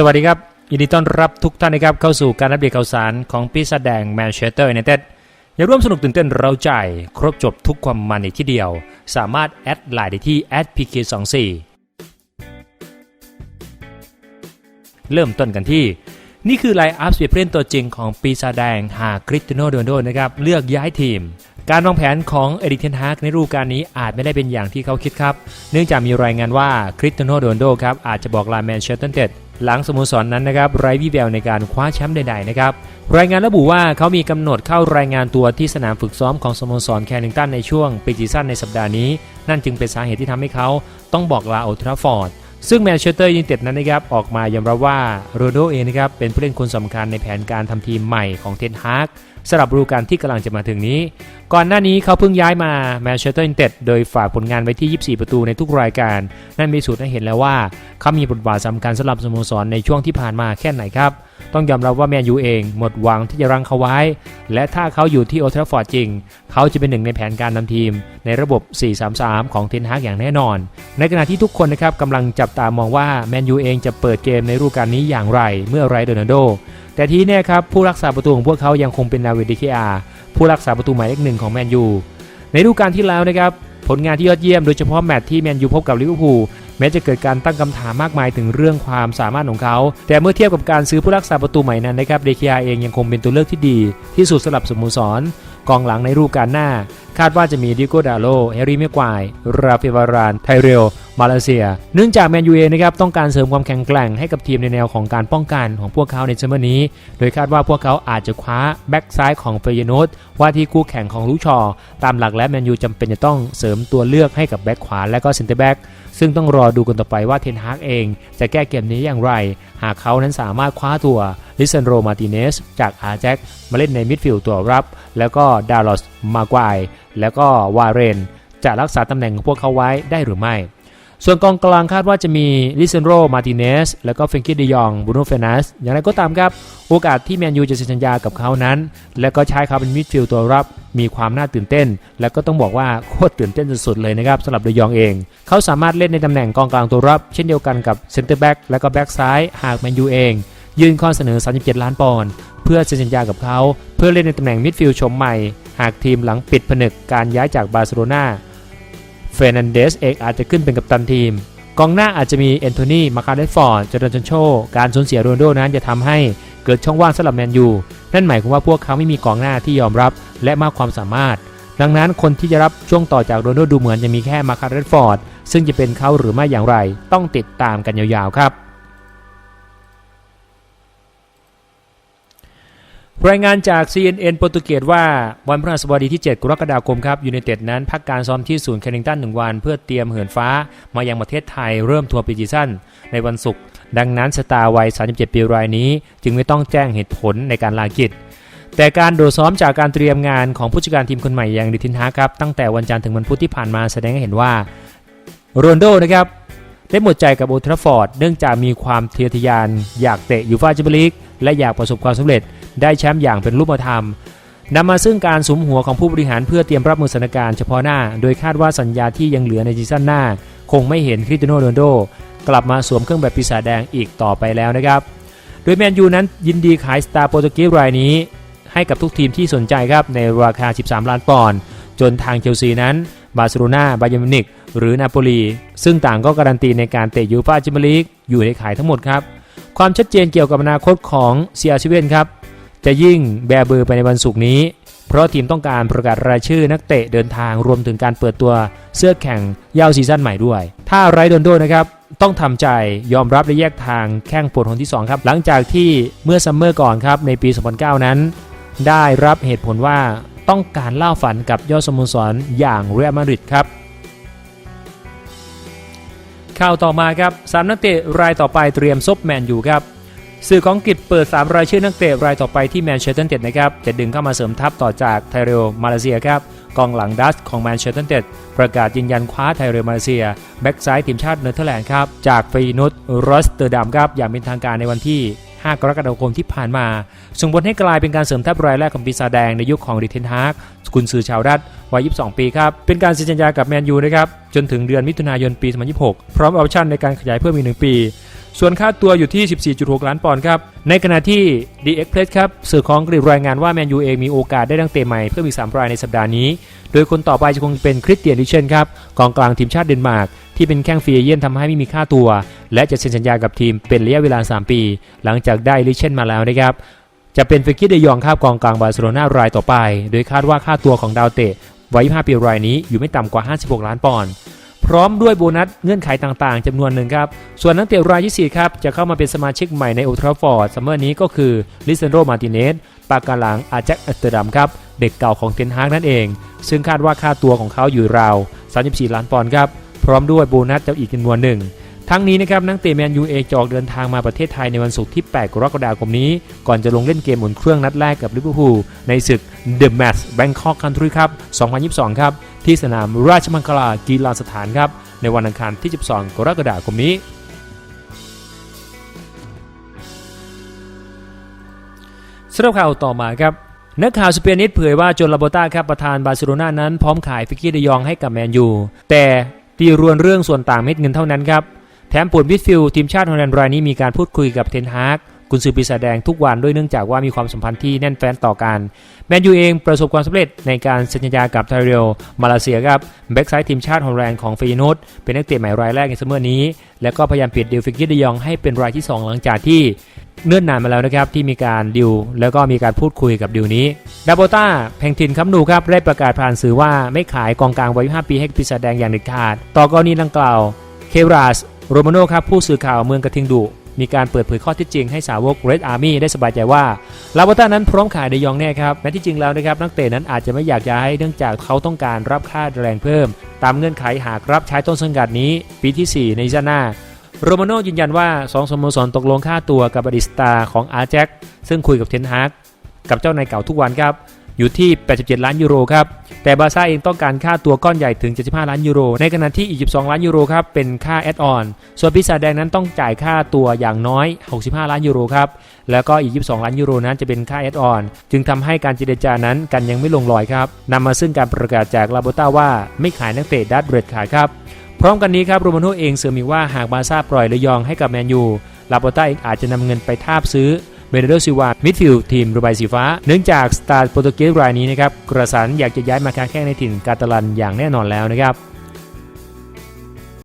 สวัสดีครับ ยินดีต้อนรับทุกท่านนะครับเข้าสู่การอัปเดตข่าวสารของปีศาจแดงแมนเชสเตอร์ยูไนเต็ดอย่าร่วมสนุกตื่นเต้นเราใจ ครบจบทุกความมันในที่เดียว สามารถแอดไลน์ได้ที่ @pk24 เริ่มต้นกันที่ นี่คือไลน์อัพสเปเล่นตัวจริงของปีศาจแดงหากคริสตียโนโรนัลโดนะครับเลือกย้ายทีม การวางแผนของเอริกเทนฮากในฤดูกาลนี้อาจไม่ได้เป็นอย่างที่เขาคิดครับ เนื่องจากมีรายงานว่าคริสตียโนโรนัลโดครับอาจจะบอกลาแมนเชสเตอร์ยูไนเต็ด หลังสโมสรนนั้นนะครับไร้วี่แววในการคว้าแชมป์ใดๆนะครับรายงานระบุว่าเขามีกำหนดเข้ารายงานตัวที่สนามฝึกซ้อมของสโมสรแคนิงตันในช่วงปีซีซั่นในสัปดาห์นี้ นั่นจึงเป็นสาเหตุที่ทำให้เขาต้องบอกลาโอทราฟอร์ดซึ่งแมนเชสเตอร์ยูไนเต็ดนั้นนะครับออกมายอมรับว่าโรนัลโดเองนะครับเป็นผู้เล่นคนสำคัญในแผนการทำทีมใหม่ของเทนฮาก สำหรับฤดูกาลที่กำลังจะมาถึงนี้ ก่อนหน้านี้เขาเพิ่งย้ายมาแมนเชสเตอร์ยูไนเต็ดโดยฝากผลงานไว้ที่ 24 ประตูในทุกรายการ นั่นมีสูตรให้เห็นแล้วว่า เขามีบทบาทสำคัญสำหรับสโมสรในช่วงที่ผ่านมาแค่ไหนครับ ต้องยอมรับว่าแมนยูเองหมดหวังที่จะรังเขาไว้ และถ้าเขาอยู่ที่โอลด์แทราฟอร์ดจริง เขาจะเป็นหนึ่งในแผนการนำทีม ในระบบ 4-3-3 ของเทนฮากอย่างแน่นอน ในขณะที่ทุกคนนะครับกำลังจับตามองว่าแมนยูเองจะเปิดเกมในฤดูกาลนี้อย่างไร เมื่อไรโรนัลโด แต่ทีนี้ครับผู้รักษาประตูของพวกเขายังคงเป็นนาวิดิเคอาผู้รักษาประตูหมายเลขหนึ่งของแมนยูในฤดูกาลที่แล้วนะครับผลงานที่ยอดเยี่ยมโดยเฉพาะแมตช์ที่แมนยูพบกับลิเวอร์พูลแม้จะเกิดการตั้งคำถามมากมายถึงเรื่องความสามารถของเขา แต่เมื่อเทียบกับการซื้อผู้รักษาประตูใหม่นั้นนะครับเดคิอาเองยังคงเป็นตัวเลือกที่ดี ที่สุดสำหรับสโมสร กองหลังในฤดูกาลหน้า คาดว่าจะมีดิโกดาโล เฮรี่เมควาย ราฟิวาราน ไทเรล มาเลเซีย เนื่องจากแมนยูเอนะครับต้องการเสริมความแข็งแกร่งให้กับทีมในแนวของการป้องกันของพวกเขาในซัมเมอร์นี้ โดยคาดว่าพวกเขาอาจจะคว้าแบ็กซ้ายของเฟยโนตว่าที่คู่แข่งของลูชอ ตามหลักและแมนยูจำเป็นจะต้องเสริมตัวเลือกให้กับแบ็กขวาและก็เซนเตอร์แบ็กซึ่งต้องรอดูกันต่อไปว่าเทนฮากเอง จะแก้เกมนี้อย่างไร หากเขานั้นสามารถคว้าตัว ลิซันโรมาติเนสจากอาแจ็คมาเล่นในมิดฟิลด์ตัวรับ แล้วก็ดาร์ลอสมาควายแล้วก็วาเรน จะรักษาตำแหน่งของพวกเขาไว้ได้หรือไม่ ส่วนกองกลางคาดว่าจะมีลิเซนโรมาติเนสแล้วก็เฟรงกี้เดยองบูโนเฟนัสอย่างไรก็ตามครับ โอกาสที่แมนยูจะเซ็นสัญญากับเขานั้น และก็ใช้เขาเป็นมิดฟิลด์ตัวรับมีความน่าตื่นเต้น และก็ต้องบอกว่าโคตรตื่นเต้นสุดๆเลยนะครับสำหรับเดยองเอง เขาสามารถเล่นในตำแหน่งกองกลางตัวรับ เช่นเดียวกันกับเซนเตอร์แบ็กและก็แบ็กซ้ายหากแมนยูเอง ยื่นข้อเสนอ 37 ล้านปอนด์เพื่อเซ็นสัญญากับเขา เพื่อเล่นในตำแหน่งมิดฟิลด์ชมใหม่ หากทีมหลังปิดผนึกการย้ายจากบาร์เซโลนาเฟรนันเดสเองอาจจะขึ้นเป็นกัปตันทีม กองหน้าอาจจะมีแอนโทนีมาคาเดฟอร์ดจอร์แดนโช การสูญเสียโรนลโดนั้นจะทำให้เกิดช่องว่างสำหรับแมนยูนั่นหมายความว่าพวกเขาไม่มีกองหน้าที่ยอมรับและมากความสามารถ ดังนั้นคนที่จะรับช่วงต่อจากโรนลโดดูเหมือนจะมีแค่มาคาเดฟอร์ดซึ่งจะเป็นเขาหรือไม่อย่างไร ต้องติดตามกันยาวๆครับ รายงานจาก CNN โปรตุเกสว่าวันพฤหัสบดีที่ 7 กรกฎาคมครับยูไนเต็ดนั้น พักการซ้อมที่ศูนย์แคนิงตันหนึ่งวัน เพื่อเตรียมเหินฟ้ามายังประเทศไทยเริ่มทัวร์ปีจีซันในวันศุกร์ดังนั้นสตาร์วัย 37 ปีรายนี้ จึงไม่ต้องแจ้งเหตุผลในการลากิจ แต่การโดดซ้อมจากการเตรียมงานของผู้จัดการทีมคนใหม่อย่างดิทินฮาครับตั้งแต่วันจันทร์ถึงวันพุธที่ผ่านมาแสดงให้เห็นว่าโรนโดนะครับได้หมดใจกับโอทราฟอร์ดเนื่องจากมีความเทะเยทยานอยากเตะยูฟ่าแชมเปี้ยนลีก และอยากประสบความสำเร็จ ได้แชมป์อย่างเป็นรูปธรรมนำมาซึ่งการสุมหัวของผู้บริหารเพื่อเตรียมรับมือสถานการณ์เฉพาะหน้า โดยคาดว่าสัญญาที่ยังเหลือในซีซั่นหน้า คงไม่เห็นคริสเตียโนโรนโด กลับมาสวมเครื่องแบบปีศาจแดงอีกต่อไปแล้วนะครับ โดยแมนยูนั้นยินดีขายสตาร์โปรตุเกสรายนี้ ให้กับทุกทีมที่สนใจครับในราคา 13 ล้านปอนด์จนทางเชลซีนั้น บาร์เซโลนาบาเยร์มินิกหรือนาโปลีซึ่งต่างก็การันตีในการเตะยูฟ่าแชมเปี้ยนลีกอยู่ในขายทั้งหมดครับ ความชัดเจนเกี่ยวกับอนาคตของเซียชิเวนครับ จะยิ่งแบเบอร์ไปในวันศุกร์นี้ เพราะทีมต้องการประกาศรายชื่อนักเตะเดินทางรวมถึงการเปิดตัวเสื้อแข่งยาวซีซั่นใหม่ด้วย ถ้าไรโดนโดนะครับต้องทำใจยอมรับและแยกทางแข้งปวดคนที่ 2 ครับ หลังจากที่เมื่อซัมเมอร์ก่อนครับในปี 2009 นั้น ได้รับเหตุผลว่าต้องการเล่าฝันกับยอดสโมสรอย่างเรอัลมาดริดครับ ข่าวต่อมาครับสามนักเตะรายต่อไปเตรียมซบแมนยูครับสื่อของอังกฤษเปิด 3 รายชื่อนักเตะรายต่อไปที่แมนเชสเตอร์ยูไนเต็ดนะครับจะดึงเข้ามาเสริมทัพต่อจากไทเรลมาเลเซียครับกองหลังดัสของแมนเชสเตอร์ยูไนเต็ดประกาศยืนยันคว้าไทเรลมาเลเซีย แบ็กซ้ายทีมชาติเนเธอร์แลนด์ครับจากฟีนุสรอสเตอร์ดัมครับอย่างเป็นทางการในวันที่ 5 กรกฎาคมที่ผ่านมา ส่งผลให้กลายเป็นการเสริมทัพรายแรกของปีศาจแดงในยุคของริเทนฮากกุนซือชาวรัฐวัย 22 ปีครับ เป็นการเซ็นสัญญากับแมนยูนะครับ จนถึงเดือนมิถุนายนปี 2026 พร้อมออปชั่นในการขยายเพิ่มอีก 1 ปี ส่วนค่าตัวอยู่ที่ 14.6 ล้านปอนด์ครับ ในขณะที่ The Express ครับสื่อของอังกฤษรายงานว่าแมนยูเองมีโอกาสได้นักเตะใหม่เพิ่มอีก 3 รายในสัปดาห์นี้ โดยคนต่อไปจะคงเป็นคริสเตียนดิเชนครับกองกลางทีมชาติเดนมาร์ก ที่เป็นแข้งฟรีเอเย่นทำให้ไม่มีค่าตัว และจะเซ็นสัญญากับทีมเป็นระยะเวลา 3 ปี หลังจากได้ลิเชนมาแล้วนะครับจะเป็นเฟรกี้เดยองครับกองกลางบาร์เซโลนารายต่อไป โดยคาดว่าค่าตัวของดาวเตะวัย25ปีรายนี้อยู่ไม่ต่ำกว่า 56 ล้านปอนด์พร้อมด้วยโบนัสเงื่อนไขต่างๆจำนวนหนึ่งครับ ส่วนนักเตะรายที่ 4 ครับ จะเข้ามาเป็นสมาชิกใหม่ในโอทราฟอร์ดซัมเมอร์นี้ก็คือลิเซนโ o มาติเนสปากกาลังอาแจ็คอัสเตอร์ดัมครับ เด็กเก่าของเทนฮากนั่นเอง ซึ่งคาดว่าค่าตัวของเขาอยู่ราว 34 ล้านปอนด์ครับ ร้อมด้วยโบนัสเจะอีกจำนวนหนึ่ง ทั้งนี้นะครับนักเตะแมนยูเองจะออกเดินทางมาประเทศไทยในวันศุกร์ที่ 8 กรกฎาคมนี้ ก่อนจะลงเล่นเกมอุ่นเครื่องนัดแรกกับลิเวอร์พูลในศึก The Match Bangkok Country Cup 2022 ครับ ที่สนามราชมังคลากีฬาสถานครับ ในวันอังคารที่ 12 กรกฎาคมนี้สำหรับข่าวต่อมาครับนักข่าวสเปนิสเผยว่าจนลาโบต้าครับประธานบาร์เซโลนานั้นพร้อมขายฟิกกี้เดยองให้กับแมนยูแต่ ตีรวนเรื่องส่วนต่างเม็ดเงินเท่านั้นครับ แถมปุ่นวิดฟิลทีมชาติฮอลแลนด์รายนี้มีการพูดคุยกับเทนฮากกุนซือปีศาจแดงทุกวันด้วยเนื่องจากว่ามีความสัมพันธ์ที่แน่นแฟ้นต่อกันแมนยูเองประสบความสำเร็จในการเซ็นสัญญากับไทเรลมาเลเซียครับแบ็กไซด์ทีมชาติฮอลแลนด์ของฟีนูตเป็นนักเตะใหม่รายแรกในซัมเมอร์นี้ และก็พยายามเปลี่ยนดิวฟิกกี้เดยองให้เป็นรายที่ 2 หลังจากที่ เนื่อนนานมาแล้วนะครับที่มีการดิวแล้วก็มีการพูดคุยกับดิวนี้ดาโบต้าแพงทินคัมนูครับได้ประกาศผ่านสื่อว่าไม่ขายกองกลางวัย5ปีให้ปีศาจแดงอย่างเด็ดขาด ต่อกรณีดังกล่าวเคราสโรมาโนครับผู้สื่อข่าวเมืองกระทิงดุมีการเปิดเผยข้อท็จจริงให้สาวก Red Army ได้สบายใจว่าลาโบต้านั้นพร้อมขายเดยองแน่ครับแม้ที่จริงแล้วนะครับนักเตะนั้นอาจจะไม่อยากย้ายเนื่องจากเขาต้องการรับค่าแรงเพิ่ม ตามเงื่อนไขหากรับใช้ต้นสังกัดนี้ ปีที่ 4 ในซีซั่นหน้า โรมาโนยืนยันว่า2สโมสรตกลงค่าตัวกับอดิสตาของอาร์แจ็คซึ่งคุยกับเทนฮากกับเจ้านายเก่าทุกวันครับ อยู่ที่ 87 ล้านยูโรครับ แต่บาร์ซ่าเองต้องการค่าตัวก้อนใหญ่ถึง 75 ล้านยูโร ในขณะที่อีก 12 ล้านยูโรครับ เป็นค่าแอดออน ส่วนปีศาจแดงนั้นต้องจ่ายค่าตัวอย่างน้อย 65 ล้านยูโรครับ แล้วก็อีก 22 ล้านยูโรนั้นจะเป็นค่าแอดออน จึงทำให้การเจรจานั้นกันยังไม่ลงรอยครับนำมาซึ่งการประกาศจากลาโบต้าว่าไม่ขายนักเตะดัตเบรดขายครับ พร้อมกันนี้ครับโรมาโนเองเสริมอีกว่าหากบาซ่าปล่อยเลยองให้กับแมนยูลาโปต้าเองอาจจะนำเงินไปทาบซื้อเบเนโดซิวามิดฟิลด์ทีมระบายสีฟ้า เนื่องจากสตาร์โปรตุเกสรายนี้นะครับกระสันอยากจะย้ายมาค้าแข้งในถิ่นกาตาลันอย่างแน่นอนแล้วนะครับ